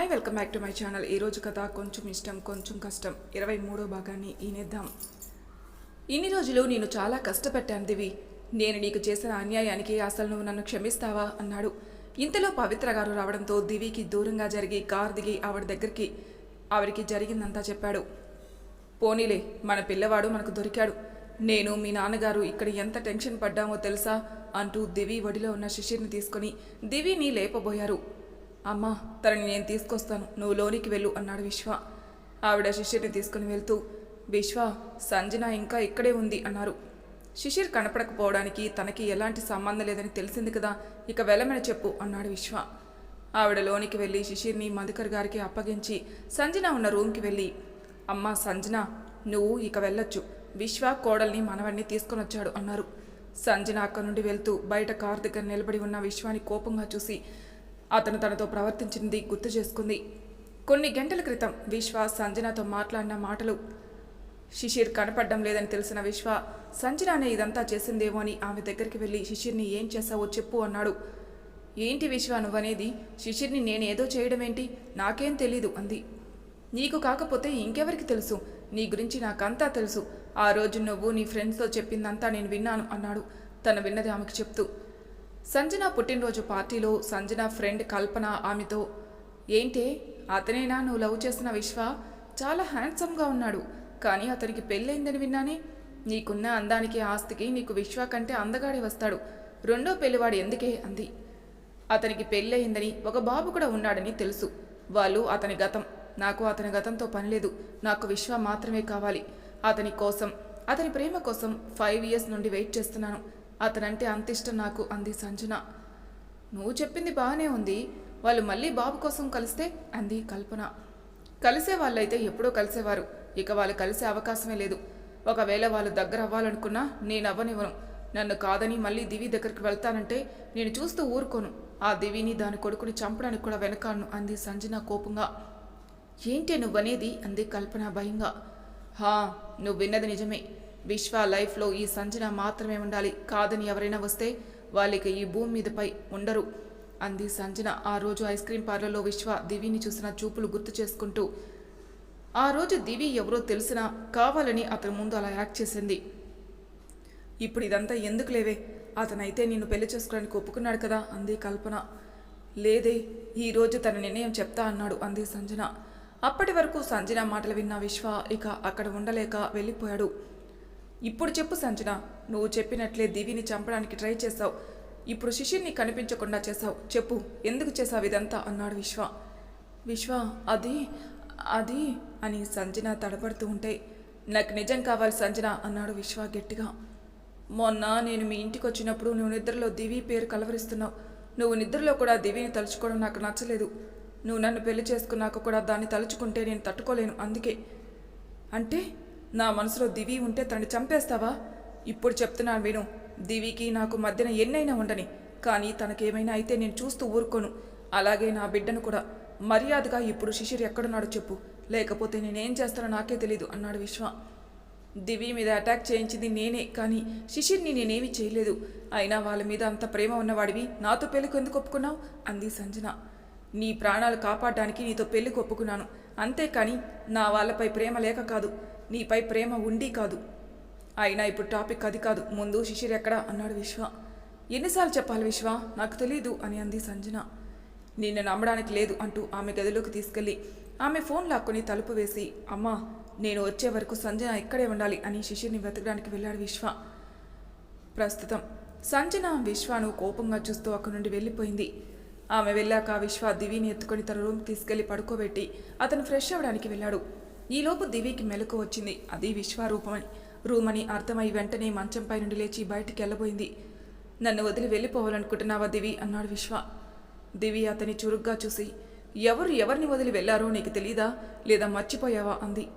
Hi welcome back to my channel. ఈరోజు కథ కొంచెం ఇష్టం కొంచెం కష్టం. ఇరవై మూడో భాగాన్ని ఈనేద్దాం. ఇన్ని రోజులు నేను చాలా కష్టపెట్టాను దివి. నేను నీకు చేసిన అన్యాయానికి అసలు నువ్వు నన్ను క్షమిస్తావా? అన్నాడు. ఇంతలో పవిత్ర గారు రావడంతో దివికి దూరంగా జరిగి కార్ దిగి ఆవిడ దగ్గరికి ఆవిడికి జరిగిందంతా చెప్పాడు. పోనీలే మన పిల్లవాడు మనకు దొరికాడు. నేను మీ నాన్నగారు ఇక్కడ ఎంత టెన్షన్ పడ్డామో తెలుసా? అంటూ దివి ఒడిలో ఉన్న శిష్యుని తీసుకొని దివిని లేపబోయారు. అమ్మా తనని నేను తీసుకొస్తాను. నువ్వు లోనికి వెళ్ళు అన్నాడు విశ్వ. ఆవిడ శిష్యుని తీసుకుని వెళ్తూ విశ్వ సంజన ఇంకా ఇక్కడే ఉంది అన్నారు. శిశిర్ కనపడకపోవడానికి తనకి ఎలాంటి సంబంధం లేదని తెలిసింది కదా ఇక వెళ్ళమని చెప్పు అన్నాడు విశ్వ. ఆవిడ లోనికి వెళ్ళి శిశిర్ని మధుకర్ గారికి అప్పగించి సంజన ఉన్న రూమ్కి వెళ్ళి అమ్మా సంజన నువ్వు ఇక వెళ్ళొచ్చు. విశ్వ కోడల్ని మనవణ్ణి తీసుకొని వచ్చాడు అన్నారు. సంజన అక్కడి నుండి వెళ్తూ బయట కార్ దగ్గర నిలబడి ఉన్న విశ్వాని కోపంగా చూసి అతను తనతో ప్రవర్తించింది గుర్తు చేసుకుంది. కొన్ని గంటల క్రితం విశ్వ సంజనాతో మాట్లాడిన మాటలు. శిశిర్ కనపడడం లేదని తెలిసిన విశ్వ సంజనానే ఇదంతా చేసిందేమో అని ఆమె దగ్గరికి వెళ్ళి శిశిర్ని ఏం చేశావో చెప్పు అన్నాడు. ఏంటి విశ్వ నువ్వనేది? శిశిర్ని నేనేదో చేయడం ఏంటి నాకేం తెలీదు అంది. నీకు కాకపోతే ఇంకెవరికి తెలుసు? నీ గురించి నాకంతా తెలుసు. ఆ రోజు నువ్వు నీ ఫ్రెండ్స్తో చెప్పిందంతా నేను విన్నాను అన్నాడు. తను విన్నది ఆమెకు చెప్తూ. సంజన పుట్టినరోజు పార్టీలో సంజన ఫ్రెండ్ కల్పన ఆమెతో ఏంటే అతనేనా నువ్వు లవ్ చేసిన విశ్వ? చాలా హ్యాండ్సమ్గా ఉన్నాడు. కానీ అతనికి పెళ్ళయిందని విన్నానే. నీకున్న అందానికి ఆస్తికి నీకు విశ్వ కంటే అందగాడే వస్తాడు. రెండో పెళ్ళివాడు ఎందుకే? అంది. అతనికి పెళ్ళయిందని ఒక బాబు కూడా ఉన్నాడని తెలుసు. వాళ్ళు అతని గతం. నాకు అతని గతంతో పనిలేదు నాకు విశ్వ మాత్రమే కావాలి. అతని కోసం అతని ప్రేమ కోసం ఫైవ్ ఇయర్స్ నుండి వెయిట్ చేస్తున్నాను. అతనంటే అంత ఇష్టం నాకు అంది సంజన. నువ్వు చెప్పింది బాగానే ఉంది. వాళ్ళు మళ్ళీ బాబు కోసం కలిస్తే అంది కల్పన. కలిసే వాళ్ళైతే ఎప్పుడో కలిసేవారు. ఇక వాళ్ళు కలిసే అవకాశమే లేదు. ఒకవేళ వాళ్ళు దగ్గర అవ్వాలనుకున్నా నేను అవ్వనివ్వను. నన్ను కాదని మళ్ళీ దివి దగ్గరికి వెళ్తానంటే నేను చూస్తూ ఊరుకోను. ఆ దివిని దాని కొడుకుని చంపడానికి కూడా వెనకాను అంది సంజన కోపంగా. ఏంటి నువ్వనేది? అంది కల్పన భయంగా. హా నువ్వు విన్నది నిజమే. విశ్వ లైఫ్లో ఈ సంజన మాత్రమే ఉండాలి. కాదని ఎవరైనా వస్తే వాళ్ళకి ఈ భూమి మీదపై ఉండరు. అంది సంజన. ఆ రోజు ఐస్ క్రీం పార్లర్లో విశ్వ దివిని చూసిన చూపులు గుర్తు చేసుకుంటూ ఆ రోజు దివి ఎవరో తెలిసినా కావాలని అతని ముందు అలా యాక్ట్ చేసింది. ఇప్పుడు ఇదంతా ఎందుకు లేవే? అతనైతే నిన్ను పెళ్ళి చేసుకోవడానికి ఒప్పుకున్నాడు కదా అంది కల్పన. లేదే ఈరోజు తన నిర్ణయం చెప్తా అన్నాడు అంది సంజన. అప్పటి వరకు సంజన మాటలు విన్న విశ్వ ఇక అక్కడ ఉండలేక వెళ్ళిపోయాడు. ఇప్పుడు చెప్పు సంజన నువ్వు చెప్పినట్లే దివిని చంపడానికి ట్రై చేశావు. ఇప్పుడు శిష్యుని కనిపించకుండా చేశావు. చెప్పు ఎందుకు చేశావు ఇదంతా? అన్నాడు విశ్వ. విశ్వ అది అది అని సంజన తడబడుతూ ఉంటే నాకు నిజం కావాలి సంజన అన్నాడు విశ్వ గట్టిగా. మొన్న నేను మీ ఇంటికి వచ్చినప్పుడు నువ్వు నిద్రలో దివి పేరు కలవరిస్తున్నావు. నువ్వు నిద్రలో కూడా దివిని తలుచుకోవడం నాకు నచ్చలేదు. నువ్వు నన్ను పెళ్ళి చేసుకున్నాక కూడా దాన్ని తలుచుకుంటే నేను తట్టుకోలేను అందుకే. అంటే నా మనసులో దివి ఉంటే తనని చంపేస్తావా? ఇప్పుడు చెప్తున్నాను విను. దివికి నాకు మధ్యన ఎన్నైనా ఉండని. కానీ తనకేమైనా అయితే నేను చూస్తూ ఊరుకోను. అలాగే నా బిడ్డను కూడా. మర్యాదగా ఇప్పుడు శిశిర్ ఎక్కడున్నాడో చెప్పు. లేకపోతే నేనేం చేస్తానో నాకే తెలీదు అన్నాడు విశ్వ. దివి మీద అటాక్ చేయించింది నేనే. కానీ శిశిర్ని నేనేమీ చేయలేదు. అయినా వాళ్ళ మీద అంత ప్రేమ ఉన్నవాడివి. నాతో పెళ్ళికి ఎందుకు ఒప్పుకున్నావు? అంది సంజన. నీ ప్రాణాలు కాపాడడానికి నీతో పెళ్ళికి ఒప్పుకున్నాను. అంతేకాని నా వాళ్ళపై ప్రేమ లేక కాదు. నీపై ప్రేమ ఉండి కాదు. అయినా ఇప్పుడు టాపిక్ అది కాదు. ముందు శిశిర్ ఎక్కడా? అన్నాడు విశ్వ. ఎన్నిసార్లు చెప్పాలి విశ్వ? నాకు తెలీదు అని అంది సంజన. నిన్ను నమ్మడానికి లేదు అంటూ ఆమె గదిలోకి తీసుకెళ్ళి ఆమె ఫోన్ లాక్కొని తలుపు వేసి అమ్మా నేను వచ్చే వరకు సంజన ఇక్కడే ఉండాలి అని శిశిర్ని వెతకడానికి వెళ్ళాడు విశ్వ. ప్రస్తుతం సంజన విశ్వను కోపంగా చూస్తూ అక్కడి నుండి వెళ్ళిపోయింది. ఆమె వెళ్ళాక విశ్వ దివిని ఎత్తుకొని తన రూమ్ తీసుకెళ్ళి పడుకోబెట్టి అతను ఫ్రెష్ అవ్వడానికి వెళ్ళాడు. ఈలోపు దివికి మెలకు వచ్చింది. అది విశ్వరూపమని. రూమని అర్థమై వెంటనే మంచంపై నుండి లేచి బయటికి వెళ్ళబోయింది నన్ను వదిలి వెళ్ళిపోవాలనుకుంటున్నావా దివి? అన్నాడు విశ్వ. దివి అతని చురుగ్గా చూసి ఎవరు ఎవరిని వదిలి వెళ్ళారో నీకు తెలీదా? లేదా మర్చిపోయావా? అంది.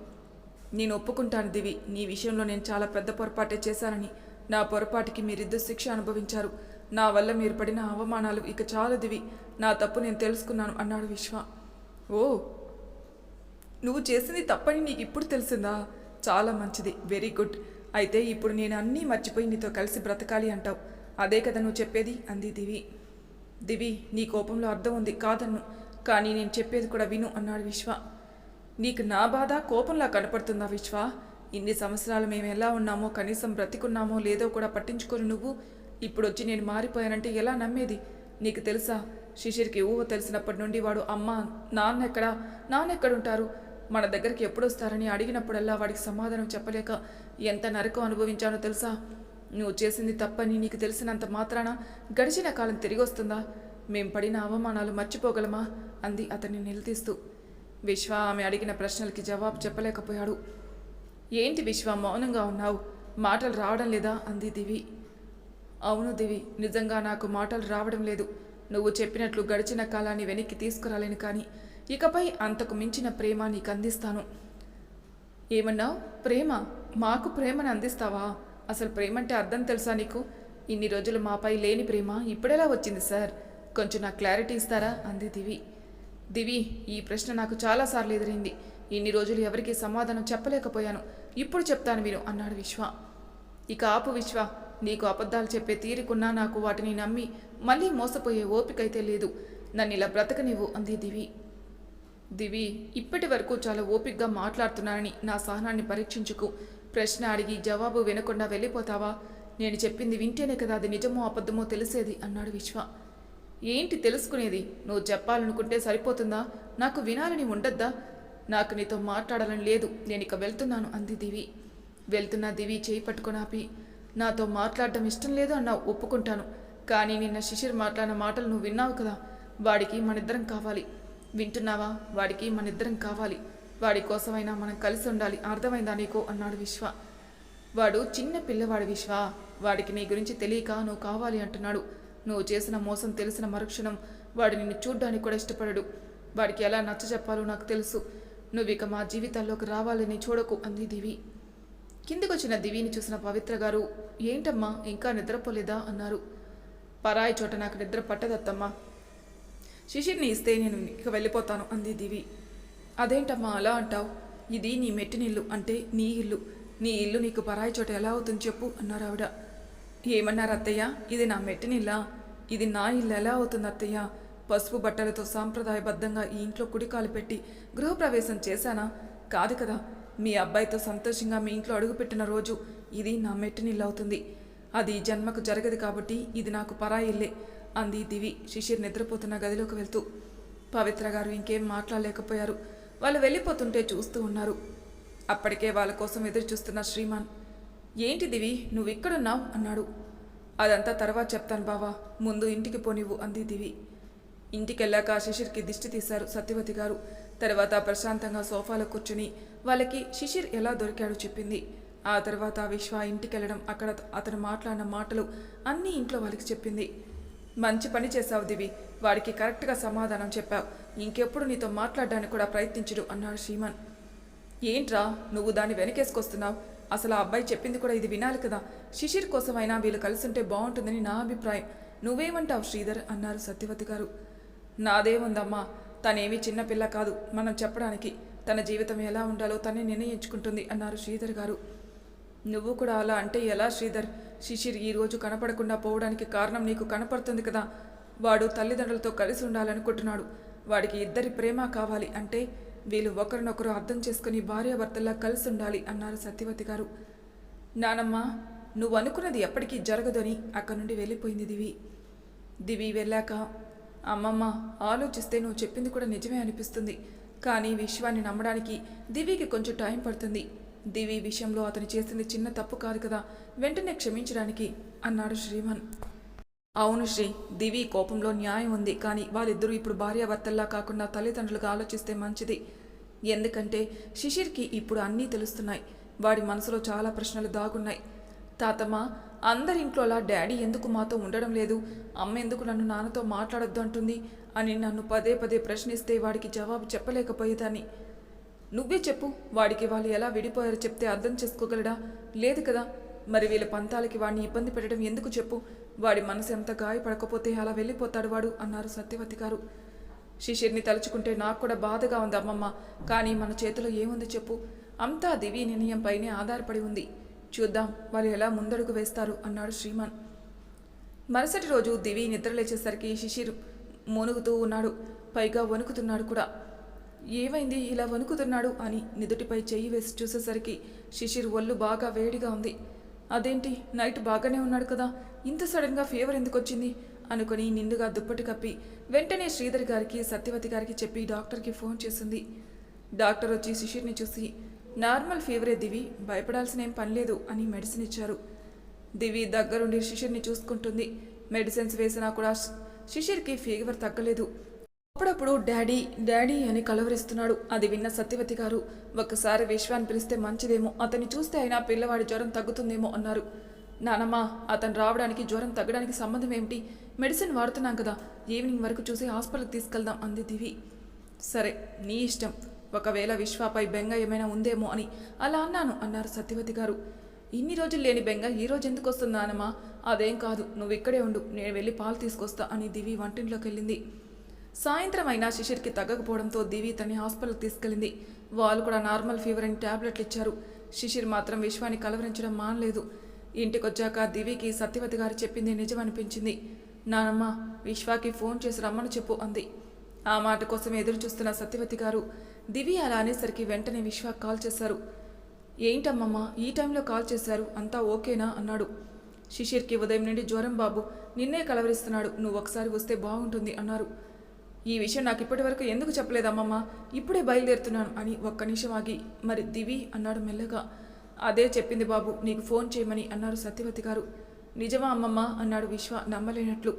నేను ఒప్పుకుంటాను దివి. నీ విషయంలో నేను చాలా పెద్ద పొరపాటే చేశానని. నా పొరపాటికి మీరిద్దరు శిక్ష అనుభవించారు. నా వల్ల మీరు పడిన అవమానాలు ఇక చాలు దివి. నా తప్పు నేను తెలుసుకున్నాను అన్నాడు విశ్వ. ఓ! నువ్వు చేసింది తప్పని నీకు ఇప్పుడు తెలిసిందా? చాలా మంచిది. వెరీ గుడ్ అయితే ఇప్పుడు నేను అన్నీ మర్చిపోయి నీతో కలిసి బ్రతకాలి అంటావు. అదే కదా నువ్వు చెప్పేది? అంది దివి. దివి నీ కోపంలో అర్థం ఉంది. కాదన్ను. కానీ నేను చెప్పేది కూడా విను అన్నాడు విశ్వ. నీకు నా బాధ కోపంలా కనపడుతుందా విశ్వ? ఇన్ని సంవత్సరాలు మేము ఎలా ఉన్నామో కనీసం బ్రతికున్నామో లేదో కూడా పట్టించుకొని నువ్వు ఇప్పుడు వచ్చి నేను మారిపోయానంటే ఎలా నమ్మేది? నీకు తెలుసా శిశిర్కి ఊహ తెలిసినప్పటి నుండి వాడు అమ్మ నాన్న ఎక్కడ? నాన్న ఎక్కడుంటారు? మన దగ్గరికి ఎప్పుడు వస్తారని అడిగినప్పుడల్లా వాడికి సమాధానం చెప్పలేక ఎంత నరకం అనుభవించానో తెలుసా? నువ్వు చేసింది తప్పని నీకు తెలిసినంత మాత్రాన గడిచిన కాలం తిరిగి వస్తుందా మేం పడిన అవమానాలు మర్చిపోగలమా? అంది అతన్ని నిలదీస్తూ. విశ్వ ఆమె అడిగిన ప్రశ్నలకి జవాబు చెప్పలేకపోయాడు. ఏంటి విశ్వ మౌనంగా ఉన్నావు? మాటలు రావడం లేదా? అంది దివి. అవును దివి నిజంగా నాకు మాటలు రావడం లేదు. నువ్వు చెప్పినట్లు గడిచిన కాలాన్ని వెనక్కి తీసుకురాలేను కానీ ఇకపై అంతకు మించిన ప్రేమ నీకు అందిస్తాను ఏమన్నావు ప్రేమ? మాకు ప్రేమను అందిస్తావా? అసలు ప్రేమ అంటే అర్థం తెలుసా నీకు? ఇన్ని రోజులు మాపై లేని ప్రేమ ఇప్పుడెలా వచ్చింది సార్? కొంచెం నాకు క్లారిటీ ఇస్తారా? అంది దివి. దివి ఈ ప్రశ్న నాకు చాలాసార్లు ఎదురైంది. ఇన్ని రోజులు ఎవరికీ సమాధానం చెప్పలేకపోయాను. ఇప్పుడు చెప్తాను మీరు అన్నాడు విశ్వ. ఇక ఆపు విశ్వ. నీకు అబద్ధాలు చెప్పే తీరుకున్నా నాకు వాటిని నమ్మి మళ్ళీ మోసపోయే ఓపికైతే లేదు. నన్ను ఇలా బ్రతకనివ్వు అంది దివి. దివి ఇప్పటి వరకు చాలా ఓపిగ్గా మాట్లాడుతున్నానని నా సహనాన్ని పరీక్షించుకు. ప్రశ్న అడిగి జవాబు వినకుండా వెళ్ళిపోతావా? నేను చెప్పింది వింటేనే కదా అది నిజమో అబద్ధమో తెలిసేది అన్నాడు విశ్వ. ఏంటి తెలుసుకునేది? నువ్వు చెప్పాలనుకుంటే సరిపోతుందా? నాకు వినాలని ఉండద్దా? నాకు నీతో మాట్లాడాలని లేదు. నేను ఇక వెళ్తున్నాను అంది దివి. వెళ్తున్న దివి చేయి పట్టుకొని ఆపి నాతో మాట్లాడడం ఇష్టం లేదు అన్నావు ఒప్పుకుంటాను. కానీ నిన్న శిశిర్ మాట్లాడిన మాటలు నువ్వు విన్నావు కదా? వాడికి మనిద్దరం కావాలి. వింటున్నావా? వాడికి మనిద్దరం కావాలి. వాడి కోసమైనా మనం కలిసి ఉండాలి. అర్థమైందా నీకు? అన్నాడు విశ్వ. వాడు చిన్న పిల్లవాడి విశ్వ. వాడికి నీ గురించి తెలియక నువ్వు కావాలి అంటున్నాడు. నువ్వు చేసిన మోసం తెలిసిన మరుక్షణం వాడు నిన్ను చూడ్డానికి కూడా ఇష్టపడడు. వాడికి ఎలా నచ్చ చెప్పాలో నాకు తెలుసు. నువ్వు ఇక మా జీవితాల్లోకి రావాలని చూడకు అంది దివి. కిందికొచ్చిన దివిని చూసిన పవిత్ర గారు ఏంటమ్మా ఇంకా నిద్రపోలేదా? అన్నారు. పరాయి చోట నాకు నిద్ర పట్టదత్తమ్మా. శిశిర్ని ఇస్తే నేను ఇక వెళ్ళిపోతాను అంది దివి. అదేంటమ్మా అలా అంటావు? ఇది నీ మెట్టినిల్లు అంటే నీ ఇల్లు. నీ ఇల్లు నీకు పరాయి చోట ఎలా అవుతుంది చెప్పు అన్నారు ఆవిడ. ఏమన్నారు అత్తయ్య? ఇది నా మెట్టినిల్లా? ఇది నా ఇల్లు ఎలా అవుతుంది అత్తయ్య? పసుపు బట్టలతో సాంప్రదాయబద్ధంగా ఈ ఇంట్లో కుడికాలు పెట్టి గృహప్రవేశం చేశానా? కాదు కదా మీ అబ్బాయితో సంతోషంగా మీ ఇంట్లో అడుగుపెట్టిన రోజు ఇది నా మెట్టినిల్లు అవుతుంది. అది జన్మకు జరగదు కాబట్టి ఇది నాకు పరాయి ఇల్లే. అంది దివి. శిశిర్ నిద్రపోతున్న గదిలోకి వెళ్తూ. పవిత్ర గారు ఇంకేం మాట్లాడలేకపోయారు. వాళ్ళు వెళ్ళిపోతుంటే చూస్తూ ఉన్నారు. అప్పటికే వాళ్ళ కోసం ఎదురు చూస్తున్న శ్రీమాన్ ఏంటి దివి నువ్వు ఇక్కడున్నావు? అన్నాడు. అదంతా తర్వాత చెప్తాను బావా. ముందు ఇంటికి పోనివ్వు అంది దివి. ఇంటికెళ్ళాక శిశిర్కి దిష్టి తీశారు సత్యవతి గారు. తర్వాత ప్రశాంతంగా సోఫాలో కూర్చుని వాళ్ళకి శిశిర్ ఎలా దొరికాడో? చెప్పింది. ఆ తర్వాత విశ్వ ఇంటికెళ్ళడం అక్కడ అతను మాట్లాడిన మాటలు అన్నీ ఇంట్లో వాళ్ళకి చెప్పింది. మంచి పని చేశావు దివి. వాడికి కరెక్ట్గా సమాధానం చెప్పావు. ఇంకెప్పుడు నీతో మాట్లాడడానికి కూడా ప్రయత్నించడు అన్నాడు శ్రీమాన్. ఏంట్రా నువ్వు దాన్ని వెనకేసుకొస్తున్నావు? అసలు ఆ అబ్బాయి చెప్పింది కూడా ఇది వినాలి కదా? శిశిర్ కోసమైనా వీళ్ళు కలిసి ఉంటే బాగుంటుందని నా అభిప్రాయం. నువ్వేమంటావు శ్రీధర్? అన్నారు సత్యవతి గారు. నాదేముందమ్మా తనేమీ చిన్నపిల్ల కాదు. మనం చెప్పడానికి తన జీవితం ఎలా ఉండాలో తనే నిర్ణయించుకుంటుంది అన్నారు శ్రీధర్ గారు. నువ్వు కూడా అలా అంటే ఎలా శ్రీధర్? శిశిర్ ఈ రోజు కనపడకుండా పోవడానికి కారణం నీకు కనపడుతుంది కదా? వాడు తల్లిదండ్రులతో కలిసి ఉండాలనుకుంటున్నాడు. వాడికి ఇద్దరి ప్రేమ కావాలి అంటే వీళ్ళు ఒకరినొకరు అర్థం చేసుకుని భార్యాభర్తల్లా కలిసి ఉండాలి అన్నారు సత్యవతి గారు. నానమ్మ నువ్వు అనుకున్నది ఎప్పటికీ జరగదని అక్కడి నుండి వెళ్ళిపోయింది దివి. దివి వెళ్ళాక అమ్మమ్మ ఆలోచిస్తే నువ్వు చెప్పింది కూడా నిజమే అనిపిస్తుంది. కానీ విశ్వాన్ని నమ్మడానికి దివికి కొంచెం టైం పడుతుంది. దివి విషయంలో అతను చేసింది చిన్న తప్పు కాదు కదా వెంటనే క్షమించడానికి అన్నాడు శ్రీమన్. అవును శ్రీ దివి కోపంలో న్యాయం ఉంది కానీ వాళ్ళిద్దరూ ఇప్పుడు భార్యాభర్తల్లా కాకుండా తల్లిదండ్రులుగా ఆలోచిస్తే మంచిది. ఎందుకంటే శిశిర్కి ఇప్పుడు అన్నీ తెలుస్తున్నాయి వాడి మనసులో చాలా ప్రశ్నలు దాగున్నాయి. తాతమ్మ అందరి ఇంట్లోలా డాడీ ఎందుకు మాతో ఉండడం లేదు అమ్మ ఎందుకు నన్ను నాన్నతో మాట్లాడొద్దు అంటుంది అని నన్ను పదే పదే ప్రశ్నిస్తే వాడికి జవాబు చెప్పలేకపోయేదాన్ని. నువ్వే చెప్పు వాడికి వాళ్ళు ఎలా విడిపోయారో చెప్తే అర్థం చేసుకోగలడా? లేదు కదా. మరి వీళ్ళ పంతాలకి వాడిని ఇబ్బంది పెట్టడం ఎందుకు చెప్పు? వాడి మనసు ఎంత గాయపడకపోతే అలా వెళ్ళిపోతాడు వాడు అన్నారు సత్యవతి గారు. శిశిర్ని తలుచుకుంటే నాకు కూడా బాధగా ఉంది అమ్మమ్మ. కానీ మన చేతిలో ఏముంది చెప్పు? అంతా దివి నిర్ణయంపైనే ఆధారపడి ఉంది. చూద్దాం వాళ్ళు ఎలా ముందడుగు వేస్తారు అన్నాడు శ్రీమాన్. మరుసటి రోజు దివి నిద్రలేచేసరికి శిశిర్ మునుగుతూ ఉన్నాడు. పైగా వణుకుతున్నాడు కూడా. ఏమైంది? ఇలా వణుకుతున్నాడు అని నిదుటిపై చెయ్యి వేసి చూసేసరికి శిశిర్ ఒళ్ళు బాగా వేడిగా ఉంది. అదేంటి? నైట్ బాగానే ఉన్నాడు కదా? ఇంత సడన్గా ఫీవర్ ఎందుకు వచ్చింది అనుకుని నిండుగా దుప్పటి కప్పి వెంటనే శ్రీధర్ గారికి సత్యవతి గారికి చెప్పి డాక్టర్కి ఫోన్ చేసింది. డాక్టర్ వచ్చి శిశిర్ని చూసి నార్మల్ ఫీవరే దివి భయపడాల్సిన ఏం పని లేదు అని మెడిసిన్ ఇచ్చారు. దివి దగ్గరుండి శిశిర్ని చూసుకుంటుంది. మెడిసిన్స్ వేసినా కూడా శిశిర్కి ఫీవర్ తగ్గలేదు. అప్పుడప్పుడు డాడీ డాడీ అని కలవరిస్తున్నాడు. అది విన్న సత్యవతి గారు ఒక్కసారి విశ్వాన్ని పిలిస్తే మంచిదేమో అతన్ని చూస్తే అయినా పిల్లవాడి జ్వరం తగ్గుతుందేమో అన్నారు. నానమ్మ అతను రావడానికి జ్వరం తగ్గడానికి సంబంధం ఏమిటి? మెడిసిన్ వాడుతున్నాం కదా ఈవినింగ్ వరకు చూసి హాస్పిటల్కి తీసుకెళ్దాం అంది దివి. సరే నీ ఇష్టం. ఒకవేళ విశ్వాపై బెంగ ఏమైనా ఉందేమో అని అలా అన్నాను అన్నారు సత్యవతి గారు. ఇన్ని రోజులు లేని బెంగ ఈ రోజు ఎందుకు వస్తుందా నానమ్మా? అదేం కాదు నువ్వు ఇక్కడే ఉండు నేను వెళ్ళి పాలు తీసుకొస్తా అని దివి వంటింట్లోకి వెళ్ళింది సాయంత్రం అయినా శిశిర్కి తగ్గకపోవడంతో దివి తన్ని హాస్పిటల్కి తీసుకెళ్ళింది. వాళ్ళు కూడా నార్మల్ ఫీవర్ అని టాబ్లెట్లు ఇచ్చారు. శిశిర్ మాత్రం విశ్వాన్ని కలవరించడం మానలేదు. ఇంటికొచ్చాక దివికి సత్యవతి గారు చెప్పింది నిజం అనిపించింది నానమ్మ విశ్వాకి ఫోన్ చేసి రమ్మని చెప్పు అంది. ఆ మాట కోసం ఎదురు చూస్తున్న సత్యవతి గారు దివి అలా అనేసరికి వెంటనే విశ్వ కాల్ చేశారు. ఏంటమ్మమ్మ ఈ టైంలో కాల్ చేశారు. అంతా ఓకేనా? అన్నాడు. శిశిర్కి ఉదయం నుండి జ్వరం బాబు. నిన్నే కలవరిస్తున్నాడు. నువ్వు ఒకసారి వస్తే బాగుంటుంది అన్నారు. ఈ విషయం నాకు ఇప్పటి వరకు ఎందుకు చెప్పలేదమ్మమ్మ ఇప్పుడే బయలుదేరుతున్నాను అని ఒక్క నిమిషం ఆగి మరి దివి అన్నాడు మెల్లగా. అదే చెప్పింది బాబు నీకు ఫోన్ చేయమని అన్నారు సత్యవతి గారు. నిజమా అమ్మమ్మ? అన్నాడు విశ్వ నమ్మలేనట్లు.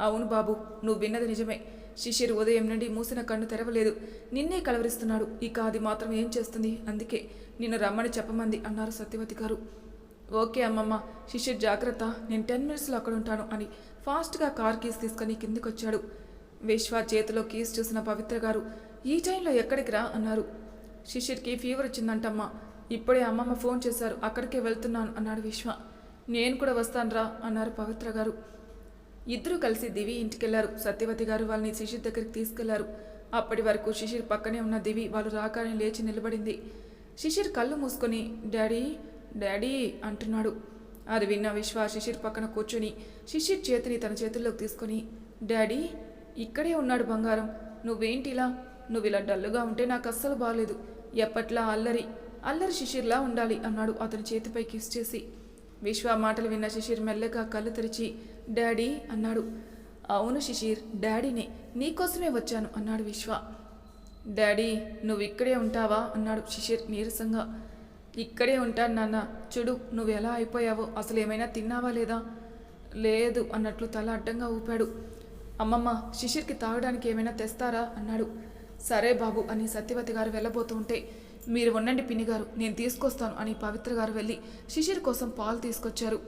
అవును బాబు నువ్వు విన్నది నిజమే. శిష్యుడు ఉదయం నుండి మూసిన కన్ను తెరవలేదు. నిన్నే కలవరిస్తున్నాడు. ఇక అది మాత్రం ఏం చేస్తుంది? అందుకే నిన్ను రమ్మని చెప్పమంది అన్నారు సత్యవతి గారు. ఓకే అమ్మమ్మ శిష్యుడు జాగ్రత్త. నేను టెన్ మినిట్స్లో అక్కడ ఉంటాను అని ఫాస్ట్గా కార్ కీస్ తీసుకొని కిందికొచ్చాడు. విశ్వ చేతిలో కీస్ చూసిన పవిత్ర గారు ఈ టైంలో ఎక్కడికి రా? అన్నారు. శిశిర్కి ఫీవర్ వచ్చిందంటమ్మా. ఇప్పుడే అమ్మమ్మ ఫోన్ చేశారు. అక్కడికే వెళ్తున్నాను అన్నాడు విశ్వ. నేను కూడా వస్తాను రా అన్నారు పవిత్ర గారు. ఇద్దరూ కలిసి దివి ఇంటికెళ్ళారు. సత్యవతి గారు వాళ్ళని శిశిర్ దగ్గరికి తీసుకెళ్ళారు. అప్పటి వరకు శిశిర్ పక్కనే ఉన్న దివి వాళ్ళు రాగానే లేచి నిలబడింది. శిశిర్ కళ్ళు మూసుకొని డాడీ డాడీ అంటున్నాడు. అది విన్న విశ్వ శిశిర్ పక్కన కూర్చొని శిశిర్ చేతిని తన చేతుల్లోకి తీసుకొని డాడీ ఇక్కడే ఉన్నాడు బంగారం. నువ్వేంటిలా? నువ్వు ఇలా డల్లుగా ఉంటే నాకు అస్సలు బాగలేదు ఎప్పట్లా అల్లరి అల్లరి శిశిర్లా ఉండాలి అన్నాడు అతని చేతిపై కిస్ చేసి. విశ్వ మాటలు విన్న శిశిర్ మెల్లగా కళ్ళు తెరిచి డాడీ అన్నాడు. అవును శిశిర్ డాడీనే. నీకోసమే వచ్చాను అన్నాడు విశ్వ. డాడీ నువ్వు ఇక్కడే ఉంటావా? అన్నాడు శిశిర్ నీరసంగా. ఇక్కడే ఉంటాను నాన్న. చూడు నువ్వు ఎలా అయిపోయావో అసలు ఏమైనా తిన్నావా లేదా? లేదు అన్నట్లు తల అడ్డంగా ఊపాడు. అమ్మమ్మ శిశిర్కి తాగడానికి ఏమైనా తెస్తారా? అన్నాడు. సరే బాబు అని సత్యవతి గారు వెళ్ళబోతూ ఉంటే మీరు ఉండండి పిన్ని గారు నేను తీసుకొస్తాను అని పవిత్ర గారు వెళ్ళి శిశిర్ కోసం పాలు తీసుకొచ్చారు.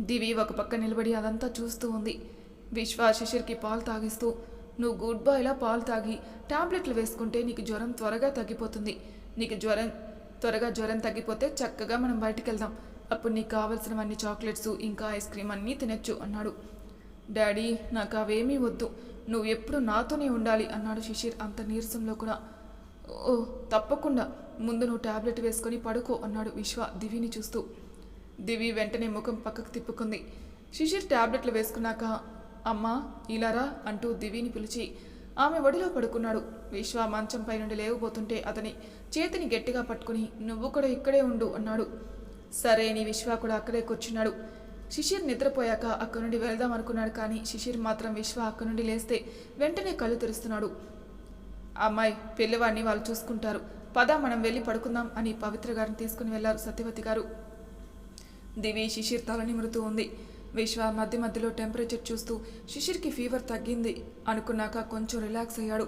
దివి ఒక పక్క నిలబడి అదంతా చూస్తూ ఉంది. విశ్వ శిశిర్కి పాలు తాగిస్తూ నువ్వు గుడ్ బాయ్లా పాలు తాగి టాబ్లెట్లు వేసుకుంటే నీకు జ్వరం త్వరగా తగ్గిపోతుంది. నీకు జ్వరం త్వరగా జ్వరం తగ్గిపోతే చక్కగా మనం బయటికి వెళ్దాం అప్పుడు నీకు కావలసినవన్నీ చాక్లెట్స్ ఇంకా ఐస్ క్రీమ్ అన్నీ తినచ్చు అన్నాడు. డాడీ నాకు అవేమీ వద్దు. నువ్వు ఎప్పుడు నాతోనే ఉండాలి అన్నాడు శిశిర్ అంత నీరసంలో కూడా. ఓ తప్పకుండా. ముందు నువ్వు ట్యాబ్లెట్ వేసుకొని పడుకో అన్నాడు విశ్వ దివిని చూస్తూ. దివి వెంటనే ముఖం పక్కకు తిప్పుకుంది. శిశిర్ టాబ్లెట్లు వేసుకున్నాక అమ్మా ఇలారా అంటూ దివిని పిలిచి ఆమె ఒడిలో పడుకున్నాడు. విశ్వ మంచంపై నుండి లేవబోతుంటే అతని చేతిని గట్టిగా పట్టుకుని నువ్వు కూడా ఇక్కడే ఉండు అన్నాడు. సరే నీ విశ్వ కూడా అక్కడే కూర్చున్నాడు. శిశిర్ నిద్రపోయాక అక్కడి నుండి వెళ్దాం అనుకున్నాడు కానీ శిశిర్ మాత్రం విశ్వ అక్కడి నుండి లేస్తే వెంటనే కళ్ళు తెరుస్తున్నాడు. అమ్మాయి పిల్లవాడిని వాళ్ళు చూసుకుంటారు. పద మనం వెళ్ళి పడుకుందాం అని పవిత్ర గారిని తీసుకుని వెళ్ళారు సత్యవతి గారు. దివి శిశిర్ తల నిమురుతూ ఉంది. విశ్వ మధ్య మధ్యలో టెంపరేచర్ చూస్తూ శిశిర్కి ఫీవర్ తగ్గింది అనుకున్నాక కొంచెం రిలాక్స్ అయ్యాడు.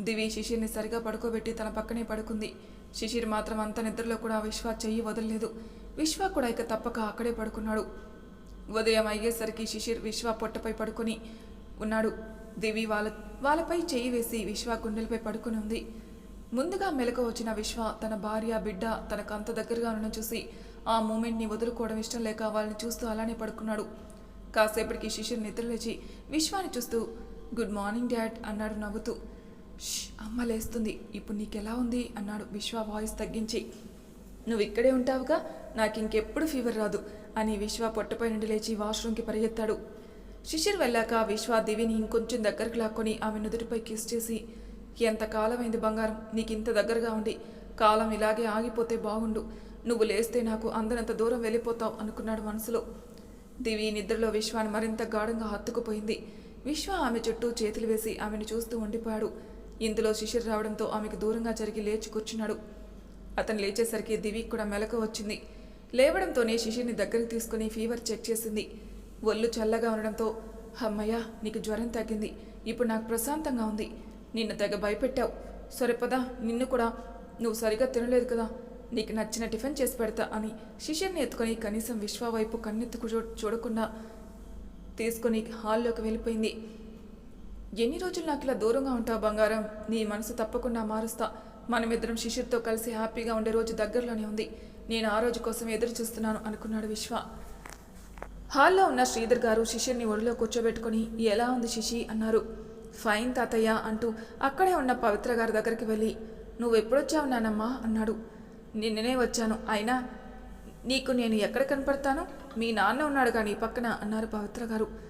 దివి శిశిర్ని సరిగా పడుకోబెట్టి తన పక్కనే పడుకుంది. శిశిర్ మాత్రం అంత నిద్రలో కూడా విశ్వ చెయ్యి వదలలేదు. విశ్వ కూడా ఇక తప్పక అక్కడే పడుకున్నాడు. ఉదయం అయ్యేసరికి శిశిర్ విశ్వ పొట్టపై పడుకొని ఉన్నాడు. దివి వాళ్ళ వాళ్ళపై చెయ్యి వేసి విశ్వ గుండెలపై పడుకుని ఉంది. ముందుగా మెలకు వచ్చిన విశ్వ తన భార్య బిడ్డ తనకు అంత దగ్గరగా ఉండడం చూసి ఆ మూమెంట్ని వదులుకోవడం ఇష్టం లేక వాళ్ళని చూస్తూ అలానే పడుకున్నాడు. కాసేపటికి శిశిర్ నిద్రలేచి విశ్వాన్ని చూస్తూ గుడ్ మార్నింగ్ డాడ్ అన్నాడు నవ్వుతూ. అమ్మ లేస్తుంది. ఇప్పుడు నీకెలా ఉంది? అన్నాడు విశ్వ వాయిస్ తగ్గించి. నువ్వు ఇక్కడే ఉంటావుగా? నాకు ఇంకెప్పుడు ఫీవర్ రాదు అని విశ్వ పొట్టపై నుండి లేచి వాష్రూమ్కి పరిగెత్తాడు. శిశిర్ వెళ్ళాక విశ్వ దివిని ఇంకొంచెం దగ్గరకు లాక్కొని ఆమె నుదుటిపై కిస్ చేసి ఎంత కాలమైంది బంగారం? నీకు ఇంత దగ్గరగా ఉండి. కాలం ఇలాగే ఆగిపోతే బాగుండు నువ్వు లేస్తే నాకు అందనంత దూరం వెళ్ళిపోతావు అనుకున్నాడు మనసులో. దివి నిద్రలో విశ్వాన్ని మరింత గాఢంగా హత్తుకుపోయింది. విశ్వ ఆమె చుట్టూ చేతులు వేసి ఆమెను చూస్తూ ఉండిపోయాడు. ఇందులో శిశిర్ రావడంతో ఆమెకు దూరంగా జరిగి లేచి కూర్చున్నాడు. అతను లేచేసరికి దివికి కూడా మెలకు వచ్చింది. లేవడంతోనే శిశిర్ని దగ్గరికి తీసుకుని ఫీవర్ చెక్ చేసింది. ఒళ్ళు చల్లగా ఉండడంతో అమ్మయ్య నీకు జ్వరం తగ్గింది. ఇప్పుడు నాకు ప్రశాంతంగా ఉంది. నిన్ను తెగ భయపెట్టావు. సరే పదా నిన్ను కూడా. నువ్వు సరిగా తినలేదు కదా. నీకు నచ్చిన టిఫిన్ చేసి పెడతా అని శిశిర్ని ఎత్తుకొని కనీసం విశ్వ వైపు కన్నెత్తుకు చూ చూడకుండా తీసుకొని హాల్లోకి వెళ్ళిపోయింది. ఎన్ని రోజులు నాకు ఇలా దూరంగా ఉంటావు బంగారం? నీ మనసు తప్పకుండా మారుస్తా. మనమిద్దరం శిష్యుతో కలిసి హ్యాపీగా ఉండే రోజు దగ్గరలోనే ఉంది. నేను ఆ రోజు కోసం ఎదురు చూస్తున్నాను అనుకున్నాడు విశ్వ. హాల్లో ఉన్న శ్రీధర్ గారు శిష్యుని ఒడిలో కూర్చోబెట్టుకుని ఎలా ఉంది శిశి అన్నారు. ఫైన్ తాతయ్య అంటూ అక్కడే ఉన్న పవిత్ర గారి దగ్గరికి వెళ్ళి నువ్వు ఎప్పుడొచ్చావు నానమ్మా? అన్నాడు. నిన్ననే వచ్చాను. అయినా నీకు నేను ఎక్కడ కనపడతాను? మీ నాన్న ఉన్నాడు కానీ పక్కన అన్నారు పవిత్ర గారు.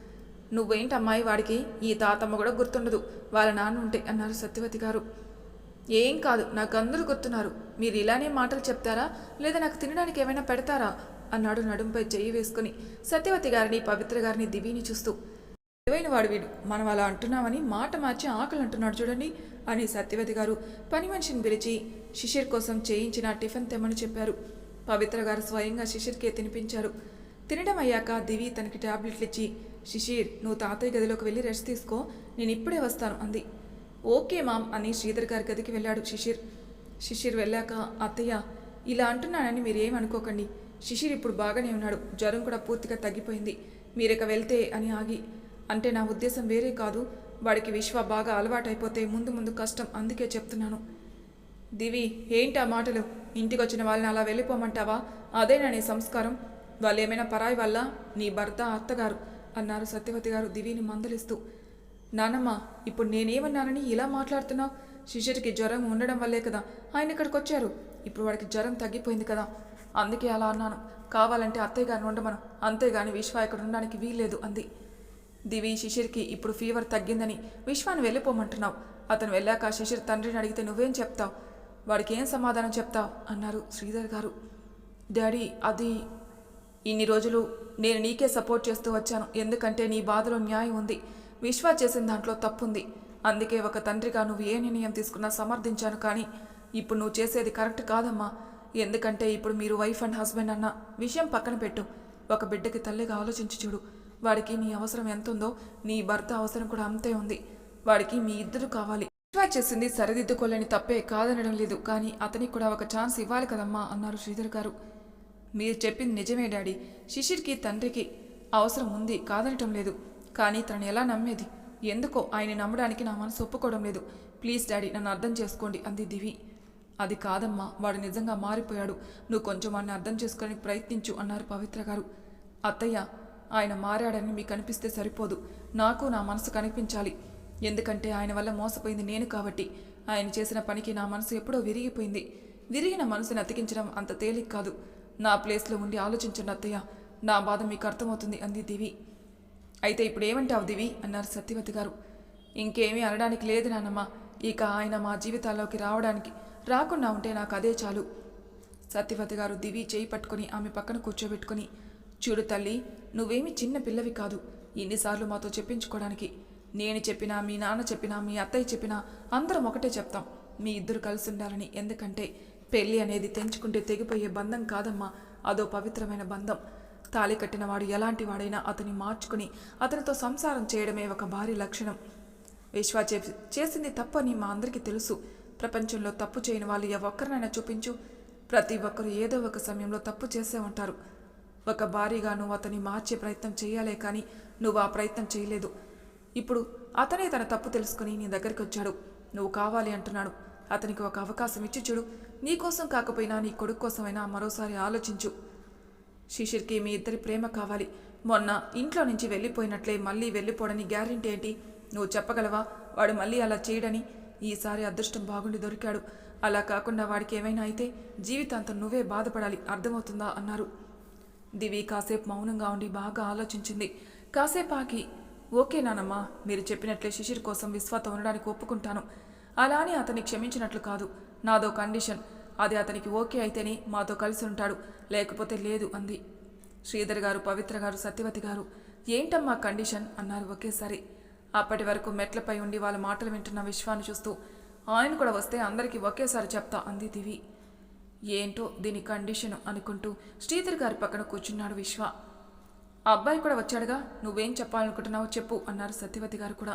నువ్వేంటమ్మాయి వాడికి ఈ తాతమ్మ కూడా గుర్తుండదు? వాళ్ళ నాన్న ఉంటే అన్నారు సత్యవతి గారు. ఏం కాదు నాకు అందరూ గుర్తున్నారు. మీరు ఇలానే మాటలు చెప్తారా? లేదా నాకు తినడానికి ఏమైనా పెడతారా? అన్నాడు నడుంపై చెయ్యి వేసుకుని సత్యవతి గారిని పవిత్ర గారిని దివిని చూస్తూ. తెలివైన వాడు వీడు? మనం అలా అంటున్నామని మాట మార్చి ఆకలి అంటున్నాడు చూడండి అని సత్యవతి గారు పని మనిషిని పిలిచి శిశిర్ కోసం చేయించిన టిఫిన్ తెమ్మని చెప్పారు. పవిత్ర గారు స్వయంగా శిశిర్కే తినిపించారు. తినడం అయ్యాక దివి తనకి టాబ్లెట్లు ఇచ్చి శిశిర్ నువ్వు తాతయ్య గదిలోకి వెళ్ళి రెస్ట్ తీసుకో నేను ఇప్పుడే వస్తాను అంది. ఓకే మామ్ అని శ్రీధర్ గారి గదికి వెళ్ళాడు శిశిర్ శిశిర్ వెళ్ళాక అత్తయ్య ఇలా అంటున్నానని మీరేం అనుకోకండి. శిశిర్ ఇప్పుడు బాగానే ఉన్నాడు జ్వరం కూడా పూర్తిగా తగ్గిపోయింది. మీరిక వెళ్తే అని ఆగి అంటే నా ఉద్దేశం వేరే కాదు. వాడికి విశ్వ బాగా అలవాటైపోతే ముందు ముందు కష్టం అందుకే చెప్తున్నాను. దివి ఏంటి ఆ మాటలు? ఇంటికి వచ్చిన వాళ్ళని అలా వెళ్ళిపోమంటావా? అదేనా నీ సంస్కారం? వాళ్ళు ఏమైనా పరాయి వల్ల నీ భర్త అత్తగారు. అన్నారు సత్యవతి గారు దివిని మందలిస్తూ. నానమ్మ ఇప్పుడు నేనేమన్నానని ఇలా మాట్లాడుతున్నావు? శిష్యుడికి జ్వరం ఉండడం వల్లే కదా ఆయన ఇక్కడికి వచ్చారు ఇప్పుడు వాడికి జ్వరం తగ్గిపోయింది కదా. అందుకే అలా అన్నాను. కావాలంటే అత్తయ్య గారిని ఉండమను. అంతేగాని విశ్వ ఇక్కడ ఉండడానికి వీల్లేదు అంది. దివి శిశిర్కి ఇప్పుడు ఫీవర్ తగ్గిందని విశ్వాన్ని వెళ్ళిపోమంటున్నావు. అతను వెళ్ళాక శిశిర్ తండ్రిని అడిగితే నువ్వేం చెప్తావు? వాడికి ఏం సమాధానం చెప్తావు? అన్నారు శ్రీధర్ గారు. డాడీ అది ఇన్ని రోజులు నేను నీకే సపోర్ట్ చేస్తూ వచ్చాను. ఎందుకంటే నీ బాధలో న్యాయం ఉంది. విశ్వా చేసిన దాంట్లో తప్పుంది. అందుకే ఒక తండ్రిగా నువ్వు ఏ నిర్ణయం తీసుకున్నా సమర్థించాను కానీ ఇప్పుడు నువ్వు చేసేది కరెక్ట్ కాదమ్మా. ఎందుకంటే ఇప్పుడు మీరు వైఫ్ అండ్ హస్బెండ్ అన్న విషయం పక్కన పెట్టు. ఒక బిడ్డకి తల్లిగా ఆలోచించి చూడు. వాడికి నీ అవసరం ఎంత ఉందో నీ భర్త అవసరం కూడా అంతే ఉంది. వాడికి మీ ఇద్దరు కావాలి. విశ్వా చేసింది సరిదిద్దుకోలేని తప్పే కాదనడం లేదు. కానీ అతనికి కూడా ఒక ఛాన్స్ ఇవ్వాలి కదమ్మా అన్నారు శ్రీధర్ గారు. మీరు చెప్పింది నిజమే డాడీ. శిశిర్కి తండ్రికి అవసరం ఉంది కాదనటం లేదు. కానీ తనని ఎలా నమ్మేది? ఎందుకో ఆయన నమ్మడానికి నా మనసు ఒప్పుకోవడం లేదు. ప్లీజ్ డాడీ నన్ను అర్థం చేసుకోండి అంది దివి. అది కాదమ్మా వాడు నిజంగా మారిపోయాడు. నువ్వు కొంచెం వాడిని అర్థం చేసుకోవడానికి ప్రయత్నించు అన్నారు పవిత్ర గారు. అత్తయ్య ఆయన మారాడని మీకు అనిపిస్తే సరిపోదు. నాకు నా మనసు కనిపించాలి. ఎందుకంటే ఆయన వల్ల మోసపోయింది నేను కాబట్టి. ఆయన చేసిన పనికి నా మనసు ఎప్పుడో విరిగిపోయింది. విరిగిన మనసుని అతికించడం అంత తేలిక కాదు. నా ప్లేస్లో ఉండి ఆలోచించండి అత్తయ్య. నా బాధ మీకు అర్థమవుతుంది అంది దివి. అయితే ఇప్పుడు ఏమంటావు దివి? అన్నారు సత్యవతి గారు. ఇంకేమీ అనడానికి లేదు నానమ్మ. ఇక ఆయన మా జీవితాల్లోకి రావడానికి రాకుండా ఉంటే నాకు అదే చాలు. సత్యవతి గారు దివి చేయి పట్టుకొని ఆమె పక్కన కూర్చోబెట్టుకొని చూడు తల్లి నువ్వేమి చిన్న పిల్లవి కాదు. ఎన్నిసార్లు మాతో చెప్పించుకోవడానికి. నేను చెప్పినా మీ నాన్న చెప్పినా మీ అత్తయ్య చెప్పినా అందరం ఒకటే చెప్తాం. మీ ఇద్దరు కలిసి ఉండాలని. ఎందుకంటే పెళ్ళి అనేది తెంచుకుంటే తెగిపోయే బంధం కాదమ్మా. అదో పవిత్రమైన బంధం. తాళి కట్టినవాడు ఎలాంటి వాడైనా అతని మార్చుకుని అతనితో సంసారం చేయడమే ఒక భారీ లక్షణం. విశ్వా చేసింది తప్పని మా అందరికీ తెలుసు. ప్రపంచంలో తప్పు చేయని వాళ్ళు ఏ ఒక్కరినైనా చూపించు. ప్రతి ఒక్కరు ఏదో ఒక సమయంలో తప్పు చేసే ఉంటారు. ఒక భారీగా నువ్వు అతన్ని మార్చే ప్రయత్నం చేయాలే కానీ నువ్వు ఆ ప్రయత్నం చేయలేదు. ఇప్పుడు అతనే తన తప్పు తెలుసుకుని నీ దగ్గరికి వచ్చాడు నువ్వు కావాలి అంటున్నాడు. అతనికి ఒక అవకాశం ఇచ్చి చూడు. నీకోసం కాకపోయినా నీ కొడుకు కోసమైనా మరోసారి ఆలోచించు. శిశిర్కి మీ ఇద్దరి ప్రేమ కావాలి. మొన్న ఇంట్లో నుంచి వెళ్ళిపోయినట్లే మళ్ళీ వెళ్ళిపోవడని గ్యారెంటీ ఏంటి? నువ్వు చెప్పగలవా? వాడు మళ్ళీ అలా చేయడని? ఈసారి అదృష్టం బాగుండి దొరికాడు. అలా కాకుండా వాడికి ఏమైనా అయితే జీవితాంతం నువ్వే బాధపడాలి. అర్థమవుతుందా? అన్నారు. దివి కాసేపు మౌనంగా ఉండి బాగా ఆలోచించింది. కాసేపు ఓకే నానమ్మా మీరు చెప్పినట్లే శిశిర్ కోసం విశ్వాతో ఉండడానికి ఒప్పుకుంటాను. అలా అని అతన్ని క్షమించినట్లు కాదు. నాదో కండిషన్. అది అతనికి ఓకే అయితేనే మాతో కలిసి ఉంటాడు. లేకపోతే లేదు అంది. శ్రీధర్ గారు పవిత్ర గారు సత్యవతి గారు ఏంటమ్మా కండిషన్? అన్నారు ఒకేసారి. అప్పటి వరకు మెట్లపై ఉండి వాళ్ళ మాటలు వింటున్న విశ్వాన్ని చూస్తూ ఆయన కూడా వస్తే అందరికీ ఒకేసారి చెప్తా అంది దివి. ఏంటో దీని కండిషన్ అనుకుంటూ శ్రీధర్ గారి పక్కన కూర్చున్నాడు విశ్వ. ఆ అబ్బాయి కూడా వచ్చాడుగా నువ్వేం చెప్పాలనుకుంటున్నావో చెప్పు అన్నారు సత్యవతి గారు కూడా.